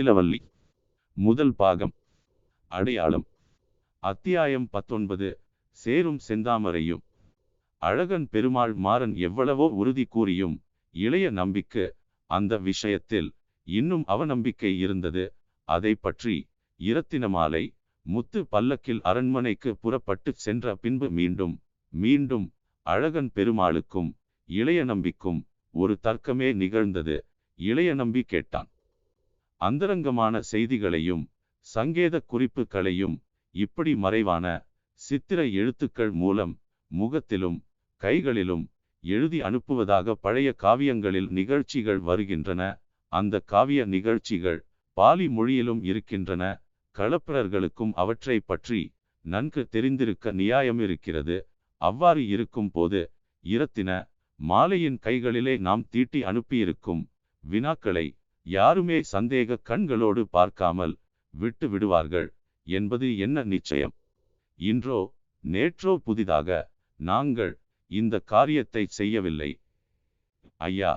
முத்திலவல்லி முதல் பாகம். அடையாளம். அத்தியாயம் பத்தொன்பது. சேரும் செந்தாமரையும். அழகன் பெருமாள் மாறன் எவ்வளவோ உறுதி கூறியும் இளைய நம்பிக்கு அந்த விஷயத்தில் இன்னும் அவநம்பிக்கை இருந்தது. அதை பற்றி இரத்தினமாலை முத்து பல்லக்கில் அரண்மனைக்கு புறப்பட்டு சென்ற பின்பு மீண்டும் மீண்டும் அழகன் பெருமாளுக்கும் இளைய நம்பிக்கும் ஒரு தர்க்கமே நிகழ்ந்தது. இளைய நம்பி கேட்டான். அந்தரங்கமான செய்திகளையும் சங்கேத குறிப்புகளையும் இப்படி மறைவான சித்திர எழுத்துக்கள் மூலம் முகத்திலும் கைகளிலும் எழுதி அனுப்புவதாக பழைய காவியங்களில் நிகழ்ச்சிகள் வருகின்றன. அந்த காவிய நிகழ்ச்சிகள் பாலி மொழியிலும் இருக்கின்றன. களப்பிரர்களுக்கும் அவற்றை பற்றி நன்கு தெரிந்திருக்க நியாயம் இருக்கிறது அவ்வாறு இருக்கும் போது இரத்தின மாலையின் கைகளிலே நாம் தீட்டி அனுப்பியிருக்கும் வினாக்களை யாருமே சந்தேக கண்களோடு பார்க்காமல் விட்டு விடுவார்கள் என்பது என்ன நிச்சயம்? இன்றோ நேற்றோ புதிதாக நாங்கள் இந்த காரியத்தை செய்யவில்லை. ஐயா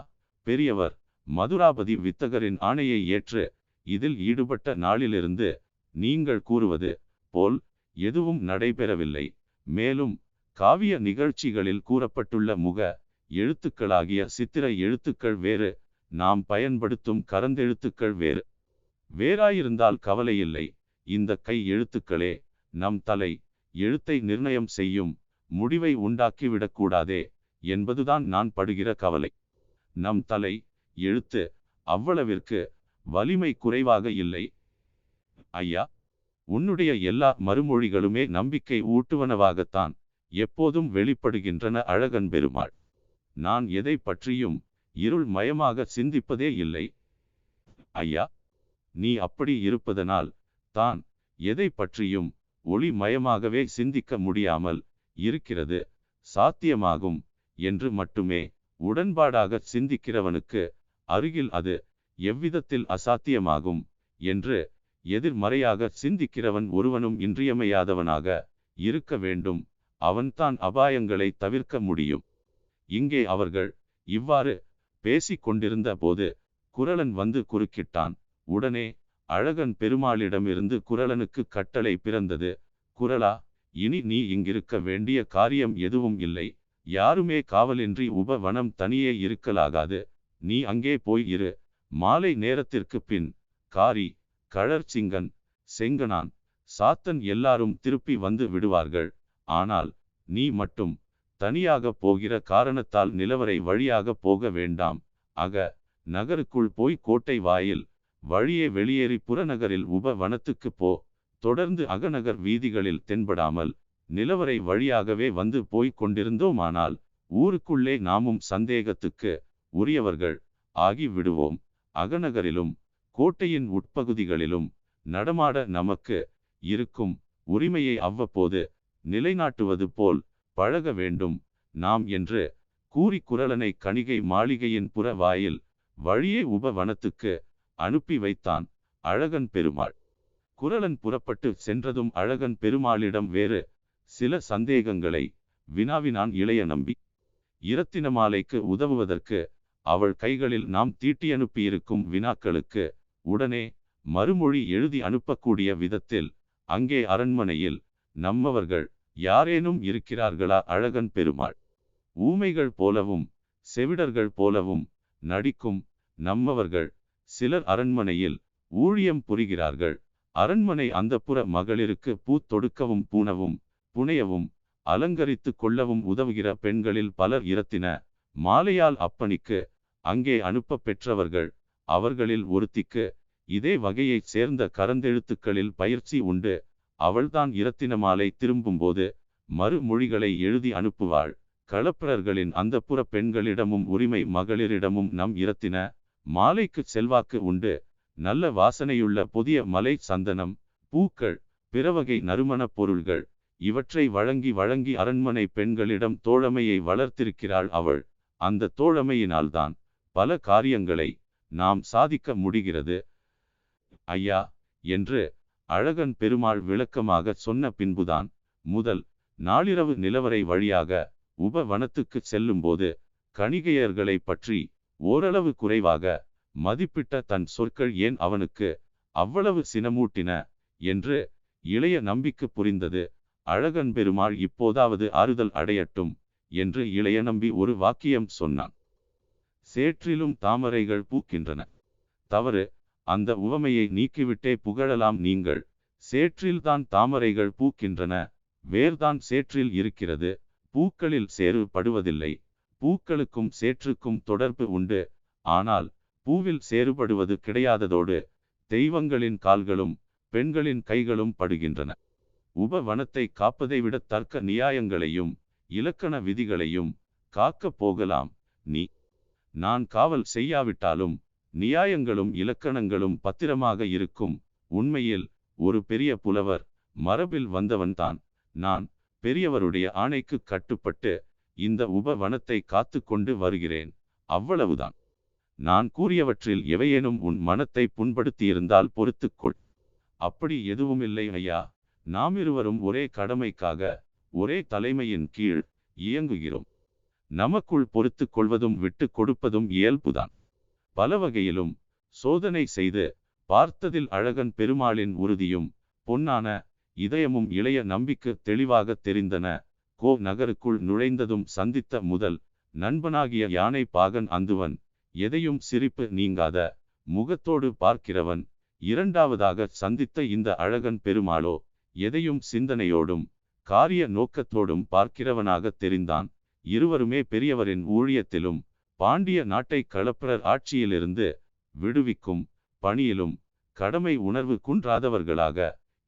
பெரியவர் மதுராபதி வித்தகரின் ஆணையை ஏற்று இதில் ஈடுபட்ட நாளிலிருந்து நீங்கள் கூறுவது போல் எதுவும் நடைபெறவில்லை. மேலும் காவிய நிகழ்ச்சிகளில் கூறப்பட்டுள்ள முக எழுத்துக்களாகிய சித்திர எழுத்துக்கள் வேறு நாம் பயன்படுத்தும் கரந்தெழுத்துக்கள் வேறு. வேறாயிருந்தால் கவலையில்லை இந்த கை எழுத்துக்களே நம் தலை எழுத்தை நிர்ணயம் செய்யும் முடிவை உண்டாக்கிவிடக்கூடாதே என்பதுதான் நான் படுகிற கவலை. நம் தலை எழுத்து அவ்வளவிற்கு வலிமை குறைவாக இல்லை. ஐயா உன்னுடைய எல்லா மறுமொழிகளுமே நம்பிக்கை ஊட்டுவனவாகத்தான் எப்போதும் வெளிப்படுகின்றன அழகன் பெருமாள். நான் எதை பற்றியும் இருள் மயமாக சிந்திப்பதே இல்லை. ஐயா நீ அப்படி இருப்பதனால் தான் எதை பற்றியும் ஒளி மயமாகவே சிந்திக்க முடியாமல் இருக்கிறது. சாத்தியமாகும் என்று மட்டுமே உடன்பாடாக சிந்திக்கிறவனுக்கு அருகில் அது எவ்விதத்தில் அசாத்தியமாகும் என்று எதிர்மறையாக சிந்திக்கிறவன் ஒருவனும் இன்றியமையாதவனாக இருக்க வேண்டும். அவன்தான் அபாயங்களை தவிர்க்க முடியும். இங்கே அவர்கள் இவ்வாறு பேசிக் கொண்டிருந்த போது குரலன் வந்து குறுக்கிட்டான். உடனே அழகன் பெருமாளிடமிருந்து குரலனுக்கு கட்டளை பிறந்தது. குரலா இனி நீ இங்கிருக்க வேண்டிய காரியம் எதுவும் இல்லை. யாருமே காவலின்றி உபவனம் தனியே இருக்கலாகாது. நீ அங்கே போய் இரு. மாலை நேரத்திற்கு பின் காரி கழற்சிங்கன் செங்கனான் சாத்தன் எல்லாரும் திருப்பி வந்து விடுவார்கள். ஆனால் நீ மட்டும் தனியாக போகிற காரணத்தால் நிலவரை வழியாக போக வேண்டாம். அக நகருக்குள் போய் கோட்டை வாயில் வழியே வெளியேறி புறநகரில் உப வனத்துக்கு போ. தொடர்ந்து அகநகர் வீதிகளில் தென்படாமல் நிலவரை வழியாகவே வந்து போய்க் கொண்டிருந்தோமானால் ஊருக்குள்ளே நாமும் சந்தேகத்துக்கு உரியவர்கள் ஆகி விடுவோம். அகநகரிலும் கோட்டையின் உட்பகுதிகளிலும் நடமாட நமக்கு இருக்கும் உரிமையை அவ்வப்போது நிலைநாட்டுவது போல் பழக வேண்டும் நாம் என்று கூறி குரலனை கணிகை மாளிகையின் புற வாயில் வழியே உபவனத்துக்கு அனுப்பி வைத்தான் அழகன் பெருமாள். குரலன் புறப்பட்டு சென்றதும் அழகன் பெருமாளிடம் வேறு சில சந்தேகங்களை வினாவினான் இளைய நம்பி. இரத்தினமாலைக்கு உதவுவதற்கு அவள் கைகளில் நாம் தீட்டி அனுப்பியிருக்கும் வினாக்களுக்கு உடனே மறுமொழி எழுதி அனுப்பக்கூடிய விதத்தில் அங்கே அரண்மனையில் நம்மவர்கள் யாரேனும் இருக்கிறார்களா? அழகன் பெருமாள். ஊமைகள் போலவும் செவிடர்கள் போலவும் நடிக்கும் நம்மவர்கள் சிலர் அரண்மனையில் ஊழியம் புரிகிறார்கள். அரண்மனை அந்தப்புற மகளிருக்கு பூத்தொடுக்கவும் பூணவும் புனையவும் அலங்கரித்து கொள்ளவும் உதவுகிற பெண்களில் பலர் இரத்தின மாலையால் அப்பணிக்கு அங்கே அனுப்ப பெற்றவர்கள் அவர்களில் ஒருத்திக்கு இதே வகையைச் சேர்ந்த கரந்தெழுத்துக்களில் பயிற்சி உண்டு. அவள்தான் இரத்தின மாலை திரும்பும்போது மறுமொழிகளை எழுதி அனுப்புவாள். களப்பிரர்களின் அந்தப்புற பெண்களிடமும் உரிமை மகளிரிடமும் நம் இரத்தின மாலைக்கு செல்வாக்கு உண்டு. நல்ல வாசனையுள்ள புதிய மலை சந்தனம் பூக்கள் பிறவகை நறுமணப் பொருள்கள் இவற்றை வழங்கி வழங்கி அரண்மனை பெண்களிடம் தோழமையை வளர்த்திருக்கிறாள் அவள். அந்த தோழமையினால்தான் பல காரியங்களை நாம் சாதிக்க முடிகிறது. ஐயா என்று அழகன் பெருமாள் விளக்கமாக சொன்ன பின்புதான் முதல் நாளிரவு நிலவரை வழியாக உப வனத்துக்கு செல்லும்போது கணிகையர்களை பற்றி ஓரளவு குறைவாக மதிப்பிட்ட தன் சொற்கள் ஏன் அவனுக்கு அவ்வளவு சினமூட்டின என்று இளைய நம்பிக்கு புரிந்தது. அழகன் பெருமாள் இப்போதாவது ஆறுதல் அடையட்டும் என்று இளைய நம்பி ஒரு வாக்கியம் சொன்னான். சேற்றிலும் தாமரைகள் பூக்கின்றன. தவறு. அந்த உவமையை நீக்கிவிட்டே புகழலாம் நீங்கள். சேற்றில்தான் தாமரைகள் பூக்கின்றன. வேர்தான் சேற்றில் இருக்கிறது. பூக்களில் சேறு படுவதில்லை. பூக்களுக்கும் சேற்றுக்கும் தொடர்பு உண்டு. ஆனால் பூவில் சேறுபடுவது கிடையாததோடு தெய்வங்களின் கால்களும் பெண்களின் கைகளும் படுகின்றன. உபவனத்தை காப்பதை விட தர்க்க நியாயங்களையும் இலக்கண விதிகளையும் காக்கப் போகலாம். நீ நான் காவல் செய்யாவிட்டாலும் நியாயங்களும் இலக்கணங்களும் பத்திரமாக இருக்கும். உண்மையில் ஒரு பெரிய புலவர் மரபில் வந்தவன்தான் நான் பெரியவருடைய ஆணைக்கு கட்டுப்பட்டு இந்த உபவனத்தை காத்து கொண்டு வருகிறேன். அவ்வளவுதான். நான் கூறியவற்றில் எவையேனும் உன் மனத்தை புண்படுத்தியிருந்தால் பொறுத்துக்கொள் அப்படி எதுவுமில்லை ஐயா. நாம் இருவரும் ஒரே கடமைக்காக ஒரே தலைமையின் கீழ் இயங்குகிறோம். நமக்குள் பொறுத்து கொள்வதும் விட்டு கொடுப்பதும் இயல்புதான். பல வகையிலும் சோதனை செய்து பார்த்ததில் அழகன் பெருமாளின் உறுதியும் பொன்னான இதயமும் இளைய நம்பிக்கு தெளிவாக தெரிந்தன. கோ நகருக்குள் நுழைந்ததும் சந்தித்த முதல் நண்பனாகிய யானை பாகன் அந்துவன் எதையும் சிரிப்பு நீங்காத முகத்தோடு பார்க்கிறவன். இரண்டாவதாக சந்தித்த இந்த அழகன் பெருமாளோ எதையும் சிந்தனையோடும் காரிய நோக்கத்தோடும் பார்க்கிறவனாக தெரிந்தான். இருவருமே பெரியவரின் ஊழியத்திலும் பாண்டிய நாட்டை களப்பிரர் ஆட்சியிலிருந்து விடுவிக்கும் பணியிலும் கடமை உணர்வு குன்றாதவர்களாக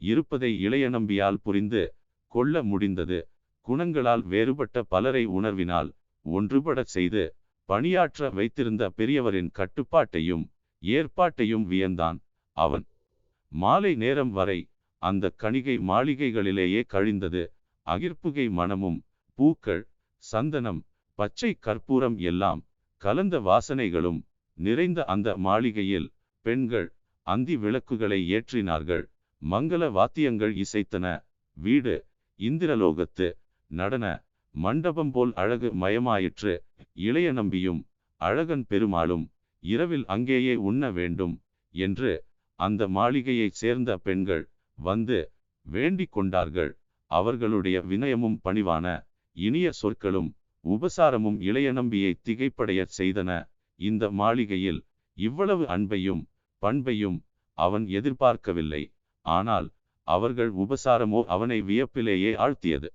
இருப்பதை இளைய நம்பியால் புரிந்து கொள்ள முடிந்தது. குணங்களால் வேறுபட்ட பலரை உணர்வினால் ஒன்றுபடச் செய்து பணியாற்ற வைத்திருந்த பெரியவரின் கட்டுப்பாட்டையும் ஏற்பாட்டையும் வியந்தான் அவன். மாலை நேரம் வரை அந்த கணிகை மாளிகைகளிலேயே கழிந்தது. அகிர்ப்புகை மனமும் பூக்கள் சந்தனம் பச்சை கற்பூரம் எல்லாம் கலந்த வாசனைகளும் நிறைந்த அந்த மாளிகையில் பெண்கள் அந்தி விளக்குகளை ஏற்றினார்கள். மங்கள வாத்தியங்கள் இசைத்தன. வீடு இந்திரலோகத்து. நடன மண்டபம் போல் அழகு மயமாயிற்று. இளைய நம்பியும் அழகன் பெருமாளும் இரவில் அங்கேயே உண்ண வேண்டும் என்று அந்த மாளிகையைச் சேர்ந்த பெண்கள் வந்து வேண்டிக் கொண்டார்கள். அவர்களுடைய வினயமும் பணிவான இனிய சொற்களும் உபசாரமும் இளைய நம்பியை திகைப்படையச் செய்தன. இந்த மாளிகையில் இவ்வளவு அன்பையும் பண்பையும் அவன் எதிர்பார்க்கவில்லை. ஆனால் அவர்கள் உபசாரமோ அவனை வியப்பிலேயே ஆழ்த்தியது.